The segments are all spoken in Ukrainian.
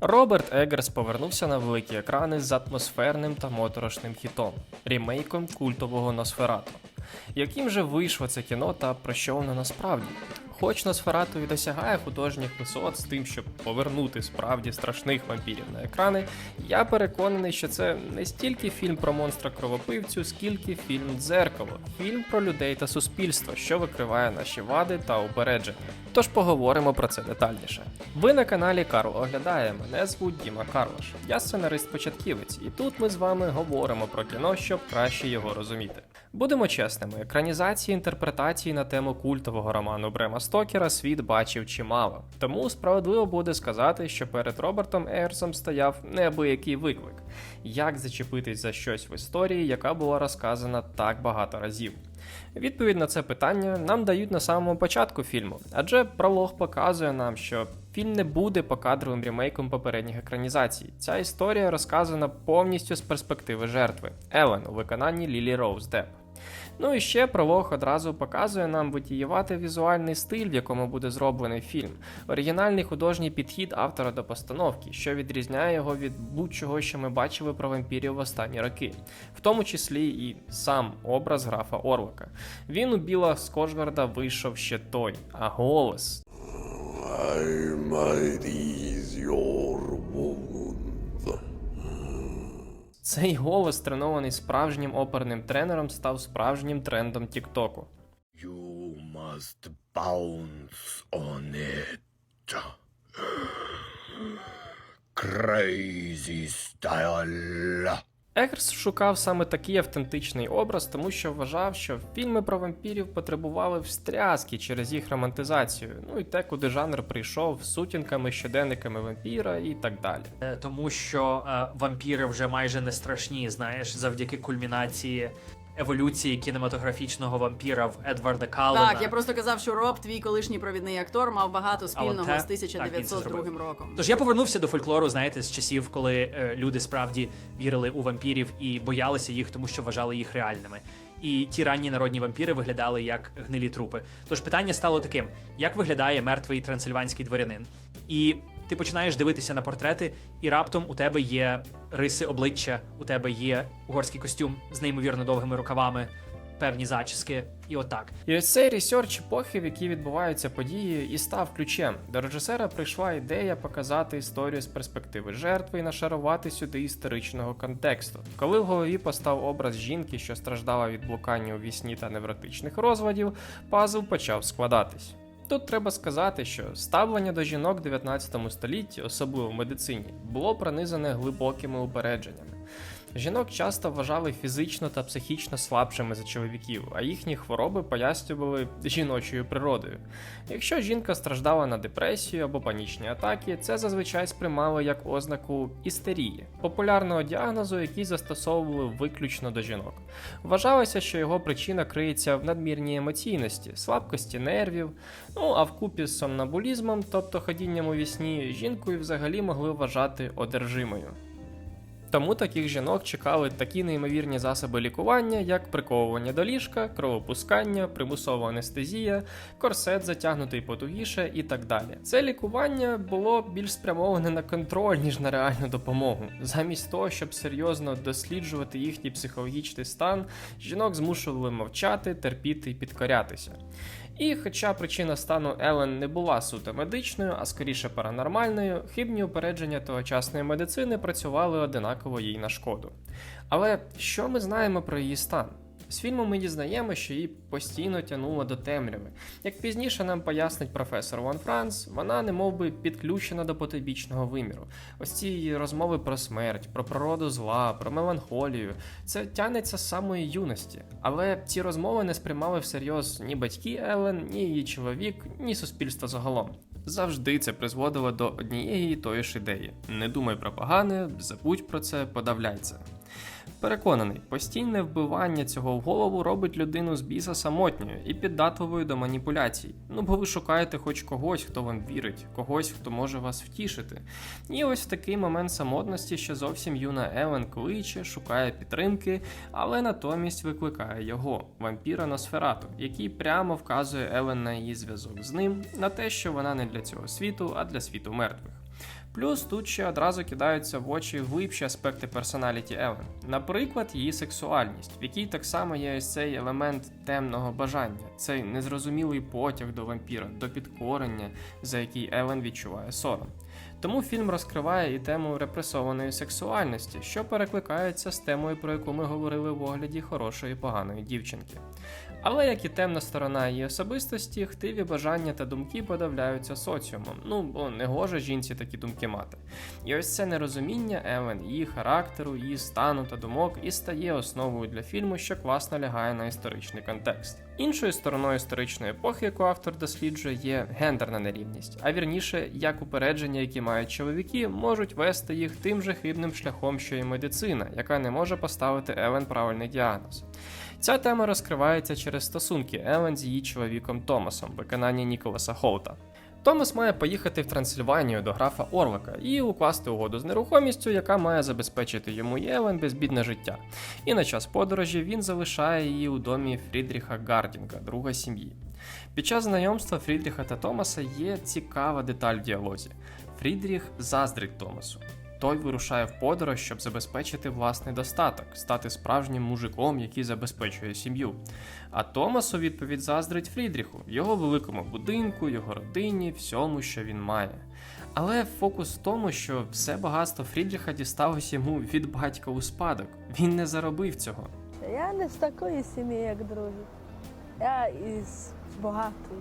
Роберт Еггерс повернувся на великі екрани з атмосферним та моторошним хітом, рімейком культового Носферату. Яким же вийшло це кіно та про що воно насправді? Хоч Носферату і досягає художніх висот з тим, щоб повернути справді страшних вампірів на екрани, я переконаний, що це не стільки фільм про монстра кровопивцю, скільки фільм дзеркало, фільм про людей та суспільство, що викриває наші вади та упередження. Тож поговоримо про це детальніше. Ви на каналі Карл оглядає. Мене звуть Діма Карлош. Я сценарист-початківець, і тут ми з вами говоримо про кіно, щоб краще його розуміти. Будемо чесними, екранізації інтерпретації на тему культового роману Брема Стокера світ бачив чимало. Тому справедливо буде сказати, що перед Робертом Ейрсом стояв неабиякий виклик: як зачепитись за щось в історії, яка була розказана так багато разів. Відповідь на це питання нам дають на самому початку фільму, адже пролог показує нам, що фільм не буде покадровим ремейком попередніх екранізацій. Ця історія розказана повністю з перспективи жертви Елен у виконанні Лілі Роуз Депп. Ну і ще пролог одразу показує нам витіювати візуальний стиль, в якому буде зроблений фільм, оригінальний художній підхід автора до постановки, що відрізняє його від будь-чого, що ми бачили про вампірів в останні роки, в тому числі і сам образ графа Орлока. Він у Біла Скошгарда вийшов ще той, а голос. I might ease your wound. Цей голос, тренований справжнім оперним тренером, став справжнім трендом Тіктоку. You must bounce on it. Crazy style. Егерс шукав саме такий автентичний образ, тому що вважав, що фільми про вампірів потребували встряски через їх романтизацію, ну і те, куди жанр прийшов сутінками, щоденниками вампіра і так далі. Е, тому що е, вампіри вже майже не страшні, знаєш, завдяки кульмінації еволюції кінематографічного вампіра в Едварда Каллена. Так, я просто казав, що Роб, твій колишній провідний актор, мав багато спільного те- з так, він це 1902 зробив. роком. Тож я повернувся до фольклору, знаєте, з часів, коли е, люди справді вірили у вампірів і боялися їх, тому що вважали їх реальними. І ті ранні народні вампіри виглядали як гнилі трупи. Тож питання стало таким: як виглядає мертвий трансильванський дворянин? І ти починаєш дивитися на портрети, і раптом у тебе є риси обличчя, у тебе є угорський костюм з неймовірно довгими рукавами, певні зачіски, і отак. І ось цей ресерч епохи, в якій відбуваються події, і став ключем. До режисера прийшла ідея показати історію з перспективи жертви і нашарувати сюди історичного контексту. Коли в голові постав образ жінки, що страждала від блукання у вісні та невротичних розладів, пазл почав складатись. Тут треба сказати, що ставлення до жінок в 19 столітті, особливо в медицині, було пронизане глибокими упередженнями. Жінок часто вважали фізично та психічно слабшими за чоловіків, а їхні хвороби пояснювали жіночою природою. Якщо жінка страждала на депресію або панічні атаки, це зазвичай сприймали як ознаку істерії, популярного діагнозу, який застосовували виключно до жінок. Вважалося, що його причина криється в надмірній емоційності, слабкості нервів, ну а вкупі з сомнамбулізмом, тобто ходінням у вісні, жінкою взагалі могли вважати одержимою. Тому таких жінок чекали такі неймовірні засоби лікування, як приковування до ліжка, кровопускання, примусова анестезія, корсет затягнутий потугіше і так далі. Це лікування було більш спрямоване на контроль, ніж на реальну допомогу. Замість того, щоб серйозно досліджувати їхній психологічний стан, жінок змушували мовчати, терпіти і підкорятися. І хоча причина стану Елен не була суто медичною, а скоріше паранормальною, хибні упередження тогочасної медицини працювали одинаково їй на шкоду. Але що ми знаємо про її стан? З фільму ми дізнаємо, що її постійно тягнуло до темряви. Як пізніше нам пояснить професор Ван Франц, вона немов би підключена до потойбічного виміру. Ось ці її розмови про смерть, про природу зла, про меланхолію. Це тягнеться з самої юності. Але ці розмови не сприймали всерйоз ні батьки Елен, ні її чоловік, ні суспільство загалом. Завжди це призводило до однієї і тої ж ідеї: не думай про погане, забудь про це, подавляй це. Переконаний, постійне вбивання цього в голову робить людину з біса самотньою і піддатливою до маніпуляцій. Ну бо ви шукаєте хоч когось, хто вам вірить, когось, хто може вас втішити. І ось в такий момент самотності, що зовсім юна Елен кличе, шукає підтримки, але натомість викликає його, вампіра Носферату, який прямо вказує Елен на її зв'язок з ним, на те, що вона не для цього світу, а для світу мертвих. Плюс тут ще одразу кидаються в очі глибші аспекти персоналіті Елен. Наприклад, її сексуальність, в якій так само є ось цей елемент темного бажання, цей незрозумілий потяг до вампіра, до підкорення, за який Елен відчуває сором. Тому фільм розкриває і тему репресованої сексуальності, що перекликається з темою, про яку ми говорили в огляді хорошої поганої дівчинки. Але як і темна сторона її особистості, хтиві бажання та думки подавляються соціумом. Ну бо не гоже жінці такі думки мати. І ось це нерозуміння Евен, її характеру, її стану та думок і стає основою для фільму, що класно лягає на історичний контекст. Іншою стороною історичної епохи, яку автор досліджує, є гендерна нерівність, а вірніше, як упередження, які мають чоловіки, можуть вести їх тим же хибним шляхом, що і медицина, яка не може поставити Елен правильний діагноз. Ця тема розкривається через стосунки Елен з її чоловіком Томасом, виконання Ніколаса Хоута. Томас має поїхати в Трансильванію до графа Орлика і укласти угоду з нерухомістю, яка має забезпечити йому і Елен безбідне життя. І на час подорожі він залишає її у домі Фрідріха Гардінга, друга сім'ї. Під час знайомства Фрідріха та Томаса є цікава деталь в діалозі. Фрідріх заздрить Томасу. Той вирушає в подорож, щоб забезпечити власний достаток, стати справжнім мужиком, який забезпечує сім'ю. А Томас у відповідь заздрить Фрідріху, його великому будинку, його родині, всьому, що він має. Але фокус в тому, що все багатство Фрідріха дісталось йому від батька у спадок. Він не заробив цього. Я не з такої сім'ї, як другі. Я із багатої.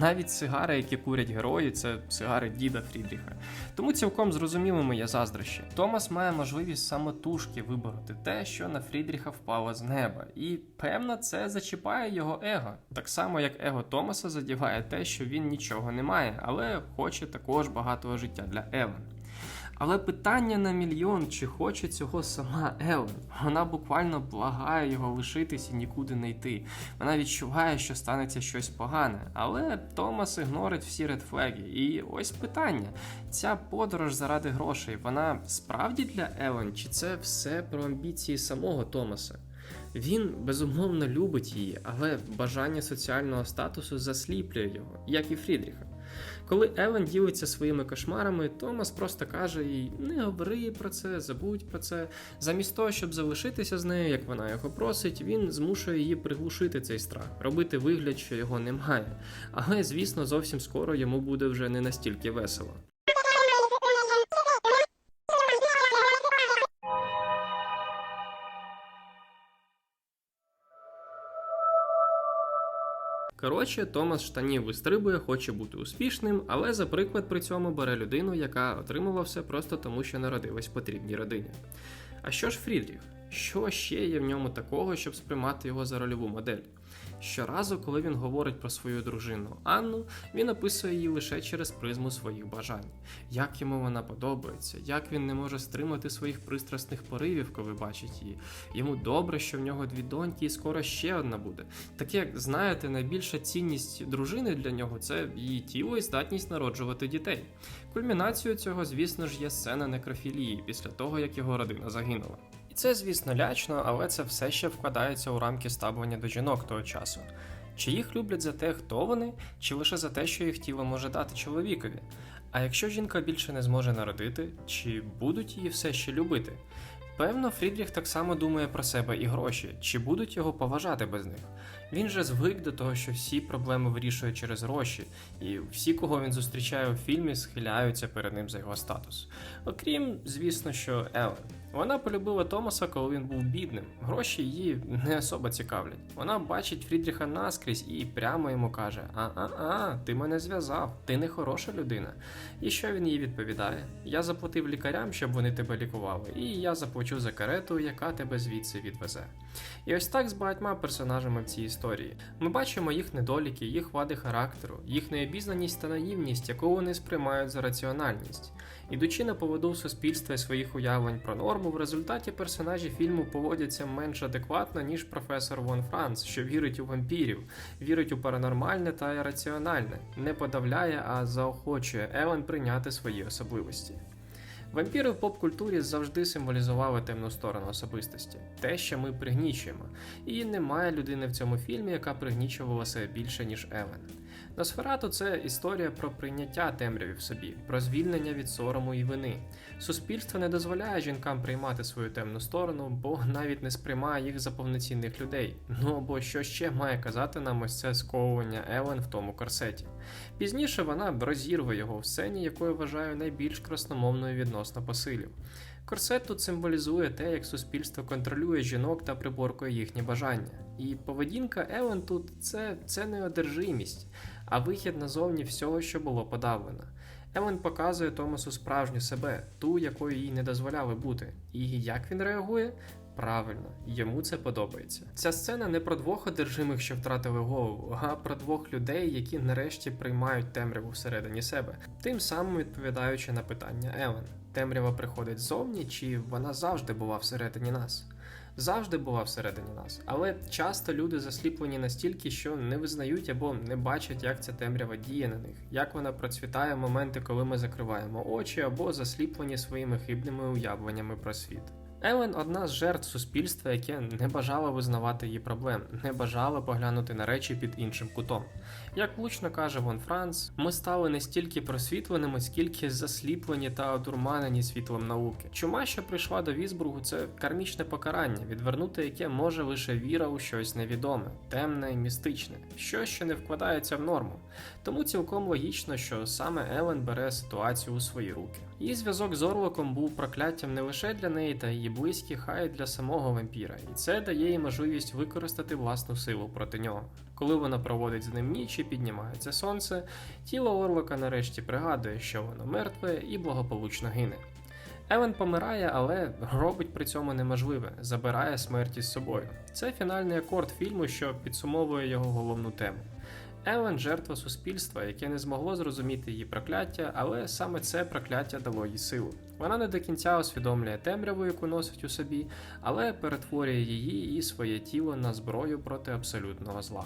Навіть сигари, які курять герої, це сигари діда Фрідріха. Тому цілком зрозуміло моє заздрощі. Томас має можливість самотужки вибороти те, що на Фрідріха впало з неба, і певно, це зачіпає його его. Так само, як его Томаса задіває те, що він нічого не має, але хоче також багатого життя для Елен. Але питання на мільйон, чи хоче цього сама Елен. Вона буквально благає його лишитись і нікуди не йти. Вона відчуває, що станеться щось погане. Але Томас ігнорить всі редфлеги. І ось питання: ця подорож заради грошей, вона справді для Елен, чи це все про амбіції самого Томаса? Він безумовно любить її, але бажання соціального статусу засліплює його, як і Фрідріха. Коли Елен ділиться своїми кошмарами, Томас просто каже їй: не говори про це, забудь про це. Замість того, щоб залишитися з нею, як вона його просить, він змушує її приглушити цей страх, робити вигляд, що його немає. Але, звісно, зовсім скоро йому буде вже не настільки весело. Коротше, Томас штанів вистрибує, хоче бути успішним, але за приклад при цьому бере людину, яка отримала все просто тому, що народилась в потрібній родині. А що ж Фрідріх? Що ще є в ньому такого, щоб сприймати його за рольову модель? Щоразу, коли він говорить про свою дружину Анну, він описує її лише через призму своїх бажань, як йому вона подобається, як він не може стримати своїх пристрасних поривів, коли бачить її. Йому добре, що в нього дві доньки, і скоро ще одна буде. Так як знаєте, найбільша цінність дружини для нього це її тіло і здатність народжувати дітей. Кульмінацією цього, звісно ж, є сцена некрофілії після того, як його родина загинула. Це, звісно, лячно, але це все ще вкладається у рамки ставлення до жінок того часу. Чи їх люблять за те, хто вони, чи лише за те, що їх тіло може дати чоловікові? А якщо жінка більше не зможе народити, чи будуть її все ще любити? Певно, Фрідріх так само думає про себе і гроші, чи будуть його поважати без них. Він же звик до того, що всі проблеми вирішує через гроші, і всі, кого він зустрічає у фільмі, схиляються перед ним за його статус. Окрім, звісно, що Елен. Вона полюбила Томаса, коли він був бідним. Гроші її не особо цікавлять. Вона бачить Фрідріха наскрізь і прямо йому каже: А-а-а, ти мене зв'язав, ти не хороша людина. І що він їй відповідає? Я заплатив лікарям, щоб вони тебе лікували, і я заплачу за карету, яка тебе звідси відвезе. І ось так з багатьма персонажами в цій історії. Ми бачимо їх недоліки, їх вади характеру, їх необізнаність та наївність, яку вони сприймають за раціональність. Ідучи на поводу суспільства і своїх уявлень про норму, в результаті персонажі фільму поводяться менш адекватно, ніж професор Вон Франц, що вірить у вампірів, вірить у паранормальне та ірраціональне, не подавляє, а заохочує Елен прийняти свої особливості. Вампіри в поп-культурі завжди символізували темну сторону особистості, те, що ми пригнічуємо, і немає людини в цьому фільмі, яка пригнічувала себе більше, ніж Елен. Носферату це історія про прийняття темряві в собі, про звільнення від сорому і вини. Суспільство не дозволяє жінкам приймати свою темну сторону, бо навіть не сприймає їх за повноцінних людей. Ну або що ще має казати нам ось це сковування Елен в тому корсеті. Пізніше вона розірве його в сцені, якою вважаю найбільш красномовною відносно посилів. Корсет тут символізує те, як суспільство контролює жінок та приборкує їхні бажання. І поведінка Елен тут це, це не одержимість, а вихід назовні всього, що було подавлено. Елен показує Томасу справжню себе, ту, якою їй не дозволяли бути. І як він реагує? Правильно, йому це подобається. Ця сцена не про двох одержимих, що втратили голову, а про двох людей, які нарешті приймають темряву всередині себе, тим самим відповідаючи на питання Елен: темрява приходить ззовні, чи вона завжди була всередині нас? Завжди була всередині нас, але часто люди засліплені настільки, що не визнають або не бачать, як ця темрява діє на них, як вона процвітає в моменти, коли ми закриваємо очі, або засліплені своїми хибними уявленнями про світ. Елен одна з жертв суспільства, яке не бажало визнавати її проблем, не бажало поглянути на речі під іншим кутом. Як влучно каже Вон Франц, ми стали не стільки просвітленими, скільки засліплені та одурманені світлом науки. Чума, що прийшла до Вісбургу, це кармічне покарання, відвернути яке може лише віра у щось невідоме, темне і містичне, щось, що не вкладається в норму. Тому цілком логічно, що саме Елен бере ситуацію у свої руки. Її зв'язок з Орлоком був прокляттям не лише для неї та її близьких, а й для самого вампіра, і це дає їй можливість використати власну силу проти нього. Коли вона проводить з ним ніч і піднімається сонце, тіло Орлока нарешті пригадує, що воно мертве і благополучно гине. Евен помирає, але робить при цьому неможливе, забирає смерть із собою. Це фінальний акорд фільму, що підсумовує його головну тему. Елен жертва суспільства, яке не змогло зрозуміти її прокляття, але саме це прокляття дало їй силу. Вона не до кінця усвідомлює темряву, яку носить у собі, але перетворює її і своє тіло на зброю проти абсолютного зла.